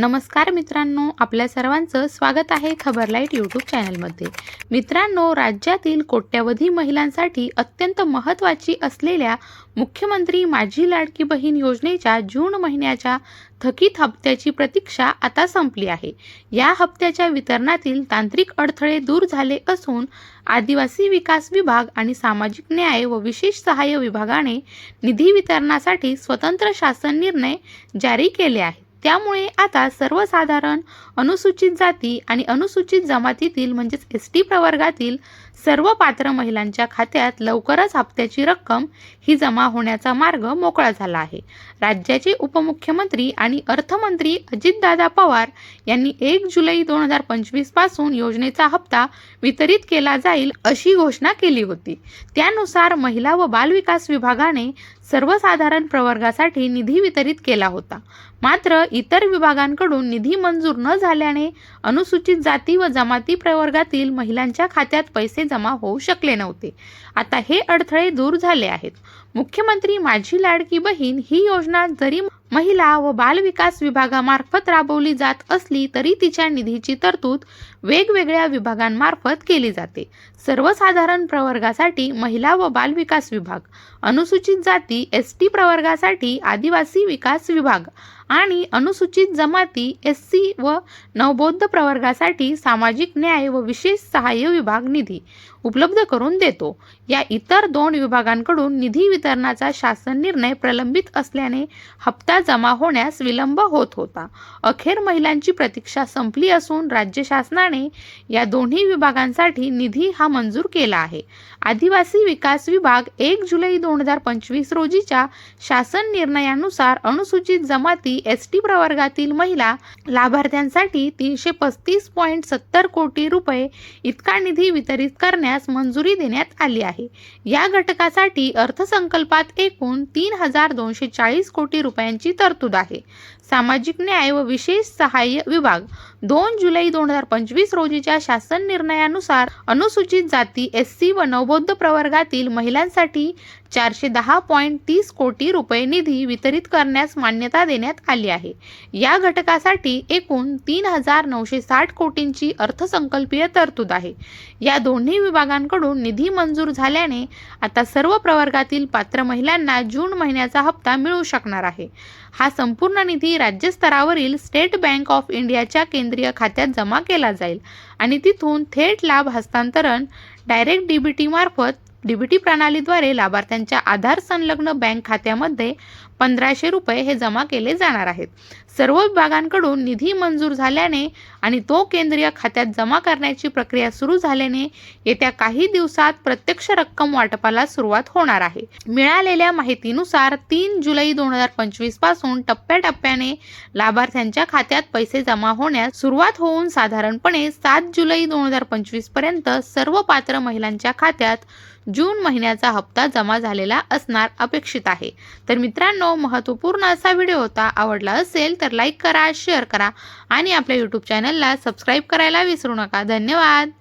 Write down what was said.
नमस्कार मित्रांनो आपल्या सर्वांचं स्वागत आहे खबरलाईट यूट्यूब चॅनलमध्ये. मित्रांनो राज्यातील कोट्यावधी महिलांसाठी अत्यंत महत्त्वाची असलेल्या मुख्यमंत्री माझी लाडकी बहीण योजनेच्या जून महिन्याच्या थकीत हप्त्याची प्रतीक्षा आता संपली आहे. या हप्त्याच्या वितरणातील तांत्रिक अडथळे दूर झाले असून आदिवासी विकास विभाग आणि सामाजिक न्याय व विशेष सहाय्य विभागाने निधी वितरणासाठी स्वतंत्र शासन निर्णय जारी केले आहेत. त्यामुळे आता सर्वसाधारण अनुसूचित जाती आणि अनुसूचित जमातीतील म्हणजेच एस टी प्रवर्गातील सर्व पात्र महिलांच्या खात्यात लवकरच हप्त्याची रक्कम ही जमा होण्याचा मार्ग मोकळा झाला आहे. राज्याचे उपमुख्यमंत्री आणि अर्थमंत्री अजितदादा पवार यांनी एक जुलै दोन हजार पंचवीसपासून योजनेचा हप्ता वितरित केला जाईल अशी घोषणा केली होती. त्यानुसार महिला व बालविकास विभागाने सर्वसाधारण प्रवर्गासाठी निधी वितरित केला होता. मात्र इतर विभागांकडून निधी मंजूर न झाल्याने अनुसूचित जाती व जमाती प्रवर्गातील महिलांच्या खात्यात पैसे जमा होऊ शकले नव्हते. आता हे अडथळे दूर झाले आहेत. मुख्यमंत्री माझी लाडकी बहीण ही योजना जरी महिला व बालविकास विभागामार्फत राबवली जात असली तरी तिच्या निधीची तरतूद वेगवेगळ्या विभागांमार्फत केली जाते. सर्वसाधारण प्रवर्गासाठी महिला व बालविकास विभाग. अनुसूचित जाती एस टी प्रवर्गासाठी आदिवासी विकास विभाग आणि अनुसूचित जमाती एस सी व नवबौद्ध प्रवर्गासाठी सामाजिक न्याय व विशेष सहाय्य विभाग निधी उपलब्ध करून देतो. या इतर दोन विभागांकडून निधी वितरणाचा शासन निर्णय प्रलंबित असल्याने हप्ता जमा होण्यास विलंब होत होता. अखेर महिलांची प्रतीक्षा संपली असून राज्य शासनाने या दोन्ही विभागांसाठी निधी हा मंजूर केला आहे. आदिवासी विकास विभाग एक जुलै दोन हजार पंचवीस रोजीच्या शासन निर्णयानुसार अनुसूचित जमाती एस टी प्रवर्गातील महिला लाभार्थ्यांसाठी तीनशे पस्तीस पॉईंट सत्तर कोटी रुपये इतका निधी वितरित करण्यास मंजुरी देण्यात आली आहे. या घटकासाठी अर्थसंकल्पात एकूण तीन हजार दोनशे चाळीस कोटी रुपयांची तरतूद आहे. सामाजिक न्याय व विशेष सहाय्य विभाग दोन जुलै दोन हजार पंचवीस रोजीच्या शासन निर्णयानुसार अनुसूचित जाती एस सी व नवबौद्ध प्रवर्गातील महिलांसाठी चारशे दहा पॉईंट तीस कोटी रुपये निधी वितरित करण्यास मान्यता देण्यात आली आहे. या घटकासाठी एकूण तीन हजार नऊशे साठ कोटींची अर्थसंकल्पीय तरतूद आहे. या दोन्ही विभागांकडून निधी मंजूर झाल्याने आता सर्व प्रवर्गातील पात्र महिलांना जून महिन्याचा हप्ता मिळू शकणार आहे. हा संपूर्ण निधी राज्यस्तरावरील स्टेट बँक ऑफ इंडियाच्या केंद्रीय खात्यात जमा केला जाईल आणि तिथून थेट लाभ हस्तांतरण डायरेक्ट डीबीटी मार्फत डीबीटी प्रणालीद्वारे लाभार्थ्यांच्या आधार संलग्न बँक खात्यामध्ये पंधराशे रुपये हे जमा केले जाणार आहेत. सर्व विभागांकडून निधी मंजूर झाल्याने आणि तो केंद्रीय खात्यात जमा करण्याची प्रक्रिया सुरू झाल्याने येत्या काही दिवसात प्रत्यक्ष रक्कम वाटपाला सुरुवात होणार आहे. मिळालेल्या माहितीनुसार तीन जुलै दोन हजार पंचवीसपासून टप्प्याटप्प्याने लाभार्थ्यांच्या खात्यात पैसे जमा होण्यास सुरुवात होऊन साधारणपणे सात जुलै दोन हजार पंचवीसपर्यंत सर्व पात्र महिलांच्या खात्यात जून महिन्याचा हप्ता जमा झालेला असणार अपेक्षित आहे. तर मित्रांनो महत्त्वपूर्ण असा व्हिडिओ होता आवडला असेल तर लाईक करा शेअर करा आणि आपल्या यूट्यूब चॅनलला सबस्क्राईब करायला विसरू नका. धन्यवाद!